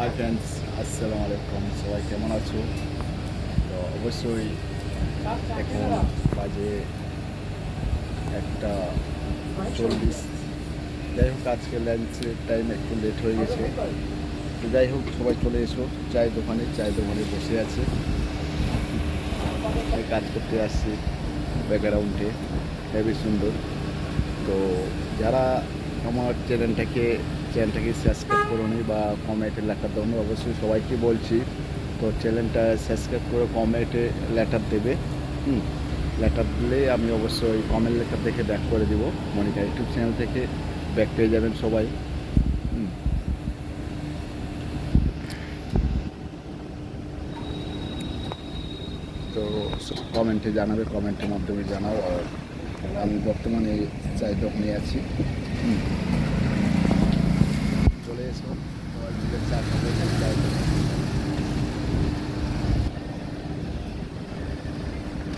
Hi friends আসসালামু আলাইকুম সবাই কেমন আছো তো অবশ্যই এখন বাজে একটা চল্লিশ যাই হোক, আজকে লাঞ্চের টাইম একটু লেট হয়ে গেছে। তো যাই হোক, সবাই চলে এসো। চায়ের দোকানে চায়ের দোকানে বসে আছে। কাজ করতে আসছি ব্যাকগ্রাউন্ডে হেবি সুন্দর। তো যারা আমার চ্যানেলটাকে চ্যানেলটাকে সাবস্ক্রাইব করুন বা কমেন্টে লেটার দাও অবশ্যই সবাইকে বলছি। তো চ্যানেলটা সাবস্ক্রাইব করে কমেন্টে লেটার দেবে, হুম? লেটার দিলে আমি অবশ্যই কমেন্ট লেটার দেখে ব্যাক করে দিব। মনিকা ইউটিউব চ্যানেল থেকে ব্যাক পেয়ে যাবেন সবাই তো কমেন্টে জানাবে কমেন্টের মাধ্যমে জানাও। আর আমি বর্তমানে চাই দোকানে আছি। হুম।